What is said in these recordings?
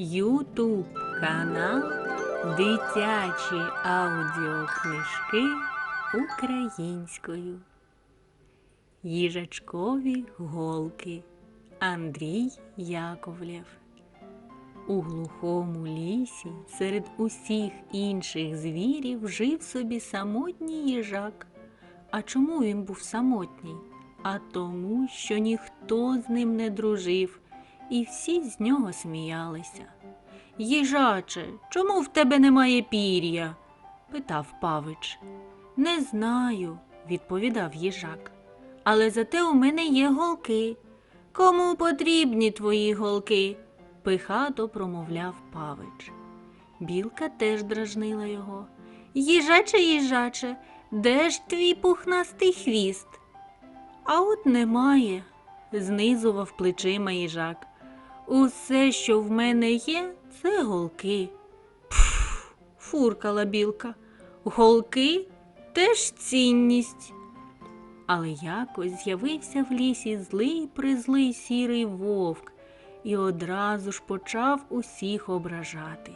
Ютуб канал Дитячі аудіокнижки українською. Їжачкові голки Андрій Яковлєв. У глухому лісі серед усіх інших звірів жив собі самотній їжак. А чому він був самотній? А тому, що ніхто з ним не дружив, і всі з нього сміялися. Їжаче, чому в тебе немає пір'я? питав павич. Не знаю, відповідав їжак. Але зате у мене є голки. Кому потрібні твої голки? пихато промовляв павич. Білка теж дражнила його. Їжаче, їжаче, де ж твій пухнастий хвіст? А от немає, знизував плечима їжак. Усе, що в мене є, це голки. Пф, фуркала білка. Голки теж цінність. Але якось з'явився в лісі злий призлий сірий вовк і одразу ж почав усіх ображати.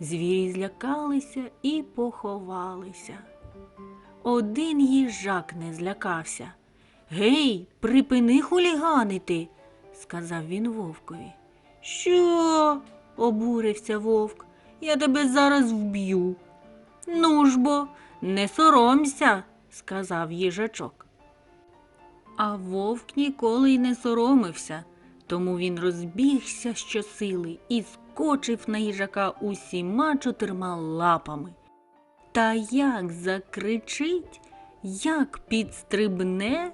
Звірі злякалися і поховалися. Один їжак не злякався. Гей, припини хуліганити, сказав він вовкові. Що? обурився вовк. Я тебе зараз вб'ю. Ну ж бо, не соромся, сказав їжачок. А вовк ніколи й не соромився, тому він розбігся щосили і скочив на їжака усіма чотирма лапами. Та як закричить, як підстрибне,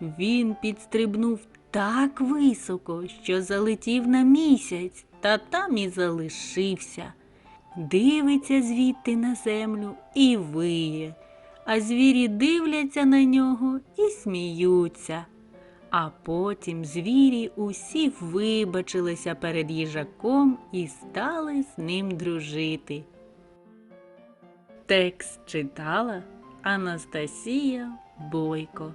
він підстрибнув так високо, що залетів на місяць, та там і залишився. Дивиться звідти на землю і виє, а звірі дивляться на нього і сміються. А потім звірі усі вибачилися перед їжаком і стали з ним дружити. Текст читала Анастасія Бойко.